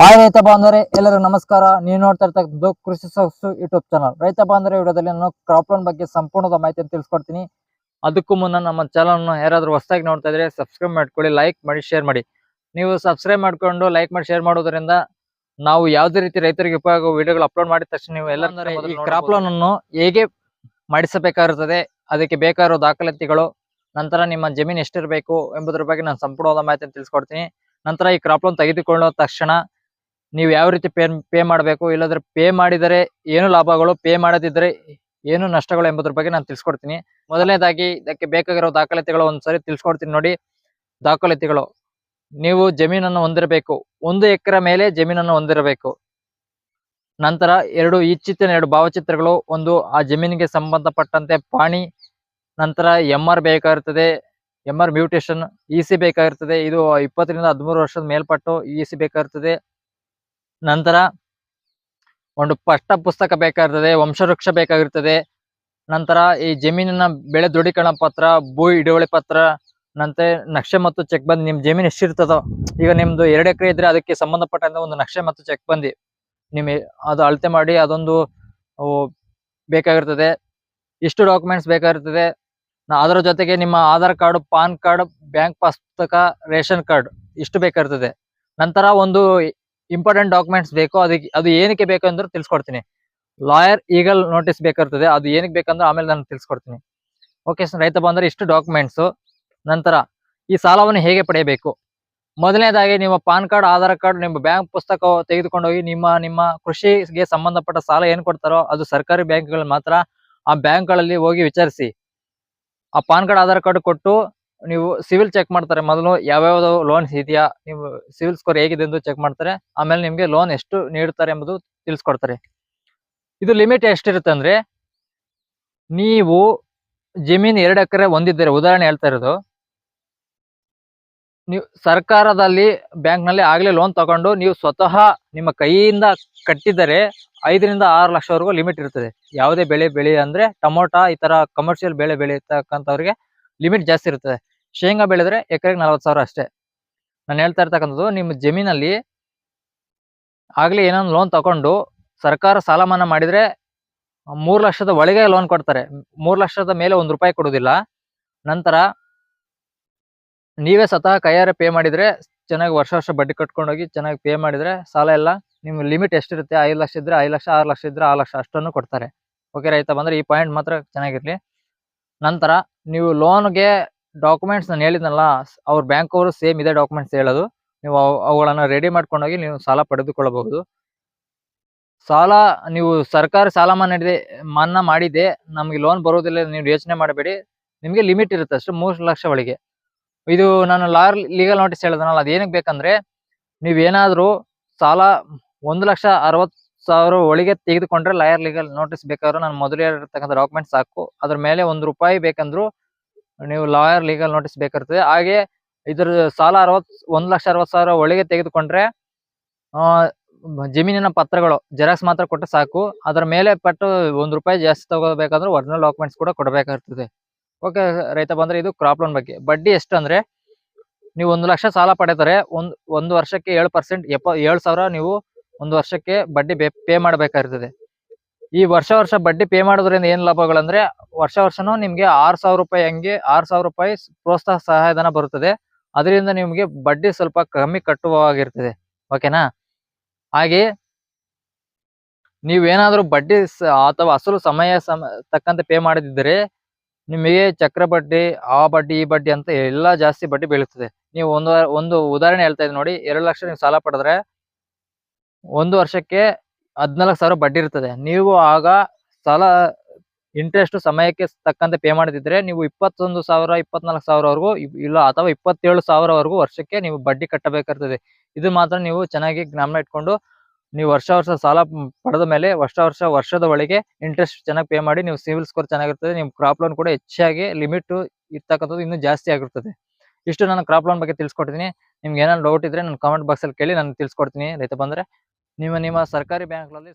Hi ರೈತ ಬಾಂಧವರೇ ಎಲ್ಲರಿಗೂ ನಮಸ್ಕಾರ. ನೀವು ನೋಡ್ತಾ ಇರ್ತಕ್ಕಂಥದ್ದು ಕೃಷಿ ಸೊಗಸು ಯೂಟ್ಯೂಬ್ ಚಾನಲ್. ರೈತ ಬಾಂಧವರ ವಿಡಿಯೋದಲ್ಲಿ ನಾನು ಕ್ರಾಪ್ ಲೋನ್ ಬಗ್ಗೆ ಸಂಪೂರ್ಣದ ಮಾಹಿತಿಯನ್ನು ತಿಳಿಸ್ಕೊಡ್ತೀನಿ. ಅದಕ್ಕೂ ಮುನ್ನ ನಮ್ಮ ಚಾನಲ್ ಅನ್ನು ಯಾರಾದ್ರೂ ಹೊಸದಾಗಿ ನೋಡ್ತಾ ಇದ್ರೆ ಸಬ್ಸ್ಕ್ರೈಬ್ ಮಾಡ್ಕೊಳ್ಳಿ ಲೈಕ್ ಮಾಡಿ ಶೇರ್ ಮಾಡಿ. ನೀವು ಸಬ್ಸ್ಕ್ರೈಬ್ ಮಾಡಿಕೊಂಡು ಲೈಕ್ ಮಾಡಿ ಶೇರ್ ಮಾಡೋದ್ರಿಂದ ನಾವು ಯಾವುದೇ ರೀತಿ ರೈತರಿಗೆ ಉಪಯೋಗ ವಿಡಿಯೋಗಳು ಅಪ್ಲೋಡ್ ಮಾಡಿದ ತಕ್ಷಣ ನೀವು ಎಲ್ಲ ಈ ಕ್ರಾಪ್ ಲೋನ್ ಅನ್ನು ಹೇಗೆ ಮಾಡಿಸಬೇಕಾಗಿರುತ್ತದೆ ಅದಕ್ಕೆ ಬೇಕಾಗಿರೋ ದಾಖಲಾತಿಗಳು ನಂತರ ನಿಮ್ಮ ಜಮೀನು ಎಷ್ಟಿರಬೇಕು ಎಂಬುದರ ಬಗ್ಗೆ ನಾನು ಸಂಪೂರ್ಣವಾದ ಮಾಹಿತಿಯನ್ನು ತಿಳಿಸ್ಕೊಡ್ತೀನಿ. ನಂತರ ಈ ಕ್ರಾಪ್ ಲೋನ್ ತೆಗೆದುಕೊಳ್ಳೋ ತಕ್ಷಣ ನೀವು ಯಾವ ರೀತಿ ಪೇ ಪೇ ಮಾಡಬೇಕು, ಇಲ್ಲದ್ರೆ ಪೇ ಮಾಡಿದರೆ ಏನು ಲಾಭಗಳು, ಪೇ ಮಾಡದಿದ್ದರೆ ಏನು ನಷ್ಟಗಳು ಎಂಬುದ್ರ ಬಗ್ಗೆ ನಾನು ತಿಳಿಸ್ಕೊಡ್ತೀನಿ. ಮೊದಲನೇದಾಗಿ ಇದಕ್ಕೆ ಬೇಕಾಗಿರೋ ದಾಖಲಾತಿಗಳು ಒಂದ್ಸರಿ ತಿಳಿಸ್ಕೊಡ್ತೀನಿ ನೋಡಿ. ದಾಖಲಾತಿಗಳು, ನೀವು ಜಮೀನನ್ನು ಹೊಂದಿರಬೇಕು, ಒಂದು ಎಕರೆ ಮೇಲೆ ಜಮೀನನ್ನು ಹೊಂದಿರಬೇಕು. ನಂತರ ಎರಡು ಇಚ್ಛಿತ ಎರಡು ಭಾವಚಿತ್ರಗಳು, ಒಂದು ಆ ಜಮೀನಿಗೆ ಸಂಬಂಧಪಟ್ಟಂತೆ ಪಾಣಿ, ನಂತರ M R ಬೇಕಾಗಿರ್ತದೆ M R mutation E C ಬೇಕಾಗಿರ್ತದೆ, ಇದು ಇಪ್ಪತ್ತರಿಂದ ಹದಿಮೂರು ವರ್ಷದ ಮೇಲ್ಪಟ್ಟು ಇ ಸಿ ಬೇಕಾಗಿರ್ತದೆ. ನಂತರ ಒಂದು ಪಠ್ಯ ಪುಸ್ತಕ ಬೇಕಾಗಿರ್ತದೆ, ವಂಶವೃಕ್ಷ ಬೇಕಾಗಿರ್ತದೆ, ನಂತರ ಈ ಜಮೀನಿನ ಬೆಳೆ ದೃಢೀಕರಣ ಪತ್ರ, ಭೂ ಹಿಡುವಳಿ ಪತ್ರ ನಂತರ ನಕ್ಷೆ ಮತ್ತು ಚೆಕ್ ಬಂದಿ, ನಿಮ್ ಜಮೀನು ಎಷ್ಟಿರ್ತದೋ, ಈಗ ನಿಮ್ದು ಎರಡು ಎಕರೆ ಇದ್ರೆ ಅದಕ್ಕೆ ಸಂಬಂಧಪಟ್ಟಂತ ಒಂದು ನಕ್ಷೆ ಮತ್ತು ಚೆಕ್ ಬಂದಿ. ನಿಮ್, ಅದು ಅಳತೆ ಮಾಡಿ ಅದೊಂದು ಬೇಕಾಗಿರ್ತದೆ. ಇಷ್ಟು ಡಾಕ್ಯುಮೆಂಟ್ಸ್ ಬೇಕಾಗಿರ್ತದೆ. ಅದರ ಜೊತೆಗೆ ನಿಮ್ಮ Aadhaar card, PAN card, bank ಪುಸ್ತಕ ರೇಷನ್ ಕಾರ್ಡ್, ಇಷ್ಟು ಬೇಕಾಗಿರ್ತದೆ. ನಂತರ ಒಂದು ಇಂಪಾರ್ಟೆಂಟ್ ಡಾಕ್ಯುಮೆಂಟ್ಸ್ ಬೇಕು ಅದಕ್ಕೆ, ಅದು ಏನಕ್ಕೆ ಬೇಕು ಅಂದ್ರೆ ತಿಳ್ಸ್ಕೊಡ್ತೀನಿ. ಲಾಯರ್ ಈಗಲ್ ನೋಟಿಸ್ ಬೇಕಿರ್ತದೆ ಅದು ಏನಕ್ಕೆ ಬೇಕಂದ್ರೆ ಆಮೇಲೆ ನಾನು ತಿಳ್ಸ್ಕೊಡ್ತೀನಿ. ಓಕೆ ರೈತ ಬಂದರೆ ಇಷ್ಟು ಡಾಕ್ಯುಮೆಂಟ್ಸ್ ನಂತರ ಈ ಸಾಲವನ್ನು ಹೇಗೆ ಪಡೆಯಬೇಕು? ಮೊದಲನೇದಾಗಿ ನಿಮ್ಮ ಪಾನ್ ಕಾರ್ಡ್, ಆಧಾರ್ ಕಾರ್ಡ್, ನಿಮ್ಮ ಬ್ಯಾಂಕ್ ಪುಸ್ತಕ ತೆಗೆದುಕೊಂಡೋಗಿ ನಿಮ್ಮ ನಿಮ್ಮ ಕೃಷಿಗೆ ಸಂಬಂಧಪಟ್ಟ ಸಾಲ ಏನು ಕೊಡ್ತಾರೋ ಅದು ಸರ್ಕಾರಿ ಬ್ಯಾಂಕ್ಗಳು ಮಾತ್ರ ಆ ಬ್ಯಾಂಕ್ಗಳಲ್ಲಿ ಹೋಗಿ ವಿಚಾರಿಸಿ. ಆ ಪಾನ್ ಕಾರ್ಡ್, ಆಧಾರ್ ಕಾರ್ಡ್ ಕೊಟ್ಟು ನೀವು ಸಿವಿಲ್ ಚೆಕ್ ಮಾಡ್ತಾರೆ. ಮೊದಲು ಯಾವ್ಯಾವ್ದು ಲೋನ್ಸ್ ಇದೆಯಾ, ನೀವು ಸಿವಿಲ್ ಸ್ಕೋರ್ ಹೇಗಿದೆ ಎಂದು ಚೆಕ್ ಮಾಡ್ತಾರೆ. ಆಮೇಲೆ ನಿಮಗೆ ಲೋನ್ ಎಷ್ಟು ನೀಡ್ತಾರೆ ಎಂಬುದು ತಿಳಿಸ್ಕೊಡ್ತಾರೆ. ಇದು ಲಿಮಿಟ್ ಎಷ್ಟಿರುತ್ತೆ ಅಂದ್ರೆ, ನೀವು ಜಮೀನ್ ಎರಡು ಎಕರೆ ಹೊಂದಿದ್ದೀರಿ. ಉದಾಹರಣೆ ಹೇಳ್ತಾ ಇರೋದು, ನೀವು ಸರ್ಕಾರದಲ್ಲಿ ಬ್ಯಾಂಕ್ನಲ್ಲಿ ಆಗ್ಲೇ ಲೋನ್ ತಗೊಂಡು ನೀವು ಸ್ವತಃ ನಿಮ್ಮ ಕೈಯಿಂದ ಕಟ್ಟಿದರೆ ಐದರಿಂದ ಆರು ಲಕ್ಷವರೆಗೂ ಲಿಮಿಟ್ ಇರ್ತದೆ. ಯಾವುದೇ ಬೆಳೆ ಬೆಳೆ ಅಂದ್ರೆ ಟೊಮೊಟೊ, ಈ ತರ ಕಮರ್ಷಿಯಲ್ ಬೆಳೆ ಬೆಳೀತಕ್ಕಂಥವ್ರಿಗೆ ಲಿಮಿಟ್ ಜಾಸ್ತಿ ಇರ್ತದೆ. ಶೇಂಗಾ ಬೆಳೆದ್ರೆ ಎಕರೆಗೆ ನಲವತ್ತು ಸಾವಿರ ಅಷ್ಟೇ. ನಾನು ಹೇಳ್ತಾ ಇರ್ತಕ್ಕಂಥದ್ದು, ನಿಮ್ಮ ಜಮೀನಲ್ಲಿ ಆಗ್ಲೇ ಏನೊಂದು ಲೋನ್ ತಗೊಂಡು ಸರ್ಕಾರ ಸಾಲ ಮನ್ನಾ ಮಾಡಿದ್ರೆ ಮೂರು ಲಕ್ಷದ ಒಳಗೆ ಲೋನ್ ಕೊಡ್ತಾರೆ. ಮೂರ್ ಲಕ್ಷದ ಮೇಲೆ ಒಂದ್ ರೂಪಾಯಿ ಕೊಡೋದಿಲ್ಲ ನಂತರ ನೀವೇ ಸ್ವತಃ ಕೈಯಾರೆ ಪೇ ಮಾಡಿದ್ರೆ ಚೆನ್ನಾಗಿ ವರ್ಷ ವರ್ಷ ಬಡ್ಡಿ ಕಟ್ಕೊಂಡೋಗಿ ಚೆನ್ನಾಗಿ ಪೇ ಮಾಡಿದ್ರೆ ಸಾಲ ಎಲ್ಲ ನಿಮ್ಮ ಲಿಮಿಟ್ ಎಷ್ಟಿರುತ್ತೆ? ಐದು ಲಕ್ಷ ಇದ್ರೆ ಐದು ಲಕ್ಷ, ಆರು ಲಕ್ಷ ಇದ್ರೆ ಆರು ಲಕ್ಷ ಅಷ್ಟನ್ನು ಕೊಡ್ತಾರೆ. ಓಕೆ ರೈತ ಬಂದ್ರೆ ಈ ಪಾಯಿಂಟ್ ಮಾತ್ರ ಚೆನ್ನಾಗಿರ್ಲಿ. ನಂತರ ನೀವು ಲೋನ್ಗೆ ಡಾಕ್ಯುಮೆಂಟ್ಸ್ ನಾನು ಹೇಳಿದ್ನಲ್ಲ, ಅವ್ರ ಬ್ಯಾಂಕ್ ಅವರು ಸೇಮ್ ಇದೆ ಡಾಕ್ಯುಮೆಂಟ್ಸ್ ಹೇಳೋದು. ನೀವು ಅವುಗಳನ್ನು ರೆಡಿ ಮಾಡ್ಕೊಂಡೋಗಿ ನೀವು ಸಾಲ ಪಡೆದುಕೊಳ್ಳಬಹುದು. ಸಾಲ, ನೀವು ಸರ್ಕಾರ ಸಾಲ ಮನ್ನಾ ಮನ್ನಾ ಮಾಡಿದೆ ನಮಗೆ ಲೋನ್ ಬರೋದಿಲ್ಲ ನೀವು ಯೋಚನೆ ಮಾಡಬೇಡಿ. ನಿಮಗೆ ಲಿಮಿಟ್ ಇರುತ್ತೆ ಅಷ್ಟು, ಮೂರು ಲಕ್ಷ ಒಳಗೆ. ಇದು ನಾನು ಲಾರ್ ಲೀಗಲ್ ನೋಟಿಸ್ ಹೇಳಿದ್ನಲ್ಲ ಅದು ಏನಕ್ಕೆ ಬೇಕಂದ್ರೆ, ನೀವೇನಾದರೂ ಸಾಲ ಒಂದು ಲಕ್ಷ ಅರವತ್ತು ಸಾವಿರ ಒಳಗೆ ತೆಗೆದುಕೊಂಡ್ರೆ ಲಾಯರ್ ಲೀಗಲ್ ನೋಟಿಸ್ ಬೇಕಾದ್ರೂ. ನಾನು ಮೊದಲೇ ಹೇಳಿರ್ತಕ್ಕಂಥ ಡಾಕ್ಯುಮೆಂಟ್ ಸಾಕು. ಅದ್ರ ಮೇಲೆ ಒಂದು ರೂಪಾಯಿ ಬೇಕಂದ್ರು ನೀವು ಲಾಯರ್ ಲೀಗಲ್ ನೋಟಿಸ್ ಬೇಕಿರ್ತದೆ ಹಾಗೆ ಇದ್ರ ಸಾಲ ಅರವತ್ ಒಂದ್ ಲಕ್ಷ ಅರವತ್ ಸಾವಿರ ಒಳಗೆ ತೆಗೆದುಕೊಂಡ್ರೆ ಜಮೀನಿನ ಪತ್ರಗಳು, ಜೆರಾಕ್ಸ್ ಮಾತ್ರ ಕೊಟ್ಟರೆ ಸಾಕು. ಅದರ ಮೇಲೆ ಪಟ್ಟು ಒಂದು ರೂಪಾಯಿ ಜಾಸ್ತಿ ತಗೋಬೇಕಂದ್ರೆ ಒರಿಜಿನಲ್ ಡಾಕ್ಯುಮೆಂಟ್ಸ್ ಕೂಡ ಕೊಡಬೇಕಾಗ್ತದೆ. ಓಕೆ ರೈತ ಬಂದ್ರೆ ಇದು ಕ್ರಾಪ್ ಲೋನ್ ಬಗ್ಗೆ. ಬಡ್ಡಿ ಎಷ್ಟು ಅಂದ್ರೆ, ನೀವು ಒಂದು ಲಕ್ಷ ಸಾಲ ಪಡೆದರೆ, ಒಂದ್, ಒಂದು ವರ್ಷಕ್ಕೆ ಏಳು ಪರ್ಸೆಂಟ್ ಎಪ್ಪ, ಏಳು ಸಾವಿರ ನೀವು ಒಂದು ವರ್ಷಕ್ಕೆ ಬಡ್ಡಿ ಪೇ ಮಾಡಬೇಕಾಗಿರ್ತದೆ. ಈ ವರ್ಷ ವರ್ಷ ಬಡ್ಡಿ ಪೇ ಮಾಡೋದ್ರಿಂದ ಏನ್ ಲಾಭಗಳಂದ್ರೆ, ವರ್ಷ ವರ್ಷನೂ ನಿಮ್ಗೆ ಆರ್ ಸಾವಿರ ರೂಪಾಯಿ ಹಂಗೆ, ಆರ್ ಸಾವಿರ ರೂಪಾಯಿ ಪ್ರೋತ್ಸಾಹ ಸಹಾಯಧನ ಬರುತ್ತದೆ. ಅದರಿಂದ ನಿಮ್ಗೆ ಬಡ್ಡಿ ಸ್ವಲ್ಪ ಕಮ್ಮಿ ಕಟ್ಟುವಾಗಿರ್ತದೆ. ಓಕೆನಾ? ಹಾಗೆ ನೀವೇನಾದ್ರೂ ಬಡ್ಡಿ ಅಥವಾ ಅಸಲು ಸಮಯ ಸಮ, ತಕ್ಕಂತೆ ಪೇ ಮಾಡದಿದ್ದರೆ ನಿಮಗೆ ಚಕ್ರ ಬಡ್ಡಿ, ಆ ಬಡ್ಡಿ, ಈ ಬಡ್ಡಿ ಅಂತ ಎಲ್ಲಾ ಜಾಸ್ತಿ ಬಡ್ಡಿ ಬೀಳುತ್ತದೆ. ನೀವು ಒಂದು ಒಂದು ಉದಾಹರಣೆ ಹೇಳ್ತಾ ಇದ್ದೀನಿ ನೋಡಿ. ಎರಡು ಲಕ್ಷ ನೀವು ಸಾಲ ಪಡೆದ್ರೆ ಒಂದು ವರ್ಷಕ್ಕೆ ಹದಿನಾಲ್ಕು ಸಾವಿರ ಬಡ್ಡಿ ಇರ್ತದೆ. ನೀವು ಆಗ ಸಾಲ ಇಂಟ್ರೆಸ್ಟ್ ಸಮಯಕ್ಕೆ ತಕ್ಕಂತೆ ಪೇ ಮಾಡದಿದ್ರೆ ನೀವು ಇಪ್ಪತ್ತೊಂದು ಸಾವಿರ, ಇಪ್ಪತ್ನಾಲ್ಕು ಸಾವಿರವರೆಗೂ, ಇಲ್ಲ ಅಥವಾ ಇಪ್ಪತ್ತೇಳು ಸಾವಿರವರೆಗೂ ವರ್ಷಕ್ಕೆ ನೀವು ಬಡ್ಡಿ ಕಟ್ಟಬೇಕಾಗ್ತದೆ. ಇದು ಮಾತ್ರ ನೀವು ಚೆನ್ನಾಗಿ ಗಮನ ಇಟ್ಕೊಂಡು ನೀವು ವರ್ಷ ವರ್ಷ ಸಾಲ ಪಡೆದ ಮೇಲೆ ವರ್ಷ ವರ್ಷ ವರ್ಷದ ಒಳಗೆ ಇಂಟ್ರೆಸ್ಟ್ ಚೆನ್ನಾಗಿ ಪೇ ಮಾಡಿ ನೀವು ಸಿವಿಲ್ ಸ್ಕೋರ್ ಚೆನ್ನಾಗಿರ್ತದೆ. ನಿಮ್ಮ ಕ್ರಾಪ್ ಲೋನ್ ಕೂಡ ಹೆಚ್ಚಾಗಿ ಲಿಮಿಟ್ ಇರ್ತಕ್ಕಂಥದ್ದು ಇನ್ನೂ ಜಾಸ್ತಿ ಆಗಿರ್ತದೆ. ಇಷ್ಟು ನಾನು ಕ್ರಾಪ್ ಲೋನ್ ಬಗ್ಗೆ ತಿಳಿಸ್ಕೊಡ್ತೀನಿ ನಿಮ್ಗೆ ಏನಾದ್ರು ಡೌಟ್ ಇದ್ರೆ ನಾನು ಕಾಮೆಂಟ್ ಬಾಕ್ಸ್ ಅಲ್ಲಿ ಕೇಳಿ ನಾನು ತಿಳಿಸ್ಕೊಡ್ತೀನಿ. ರೈತ ಬಂದ್ರೆ ನಿಮ್ಮ ನಿಮ್ಮ ಸರ್ಕಾರಿ ಬ್ಯಾಂಕ್ಗಳಲ್ಲಿ